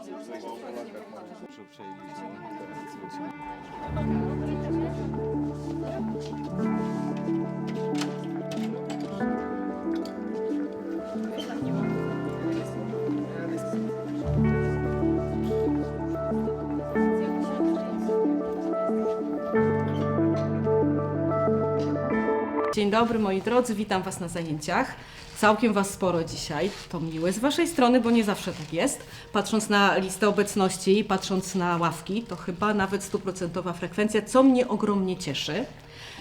Przejęliśmy teraz Dzień dobry moi drodzy, witam Was na zajęciach. Całkiem Was sporo dzisiaj. To miłe z Waszej strony, bo nie zawsze tak jest. Patrząc na listę obecności i patrząc na ławki, to chyba nawet stuprocentowa frekwencja, co mnie ogromnie cieszy,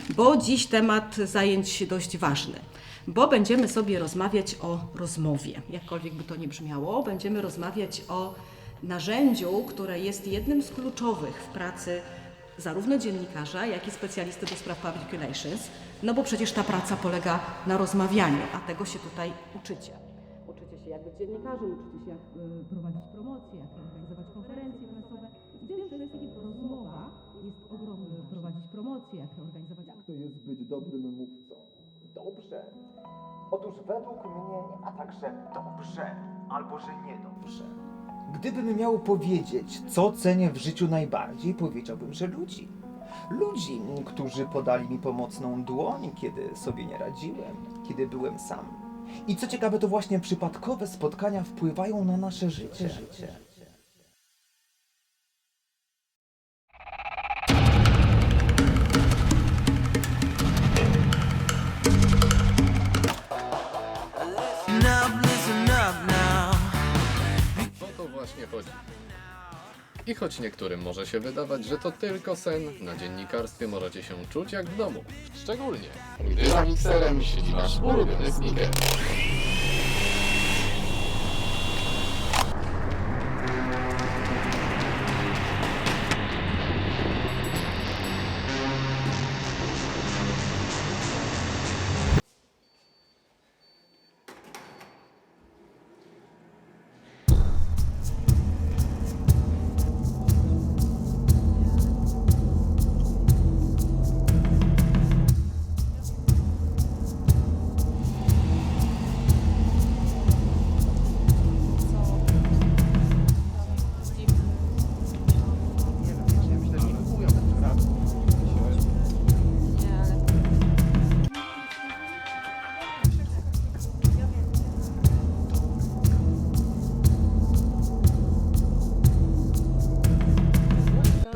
bo dziś temat zajęć dość ważny. Bo będziemy sobie rozmawiać o rozmowie, jakkolwiek by to nie brzmiało. Będziemy rozmawiać o narzędziu, które jest jednym z kluczowych w pracy zarówno dziennikarza, jak i specjalisty do spraw public relations, no bo przecież ta praca polega na rozmawianiu, a tego się tutaj uczycie. Uczycie się jak być dziennikarzem, uczycie się jak y, prowadzić promocje, jak organizować konferencje prasowe. I w tym wszystkim rozmowa jest ogromna. Prowadzić promocje, jak organizować to jest być dobrym mówcą? Dobrze. Otóż według mnie nie ma tak, że dobrze albo że niedobrze. Gdybym miał powiedzieć, co cenię w życiu najbardziej, powiedziałbym, że ludzi. Ludzi, którzy podali mi pomocną dłoń, kiedy sobie nie radziłem, kiedy byłem sam. I co ciekawe, to właśnie przypadkowe spotkania wpływają na nasze życie. życie. Chodzi. I choć niektórym może się wydawać, że to tylko sen, na dziennikarstwie możecie się czuć jak w domu. Szczególnie, gdy za mikserem siedzi wasz ulubiony speaker.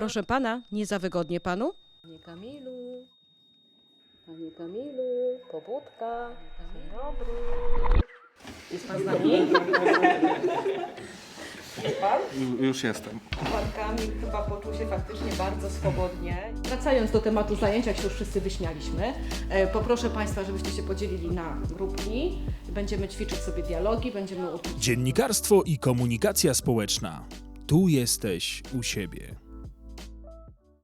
Proszę pana, nie za wygodnie panu? Panie Kamilu, Panie Kamilu, pobudka, dzień dobry. Jest pan z nami? Już jestem. Pan Kamil chyba poczuł się faktycznie bardzo swobodnie. Wracając do tematu zajęć, jak się już wszyscy wyśmialiśmy, e, poproszę Państwa, żebyście się podzielili na grupki. Będziemy ćwiczyć sobie dialogi, będziemy uczyć Dziennikarstwo i komunikacja społeczna. Tu jesteś u siebie.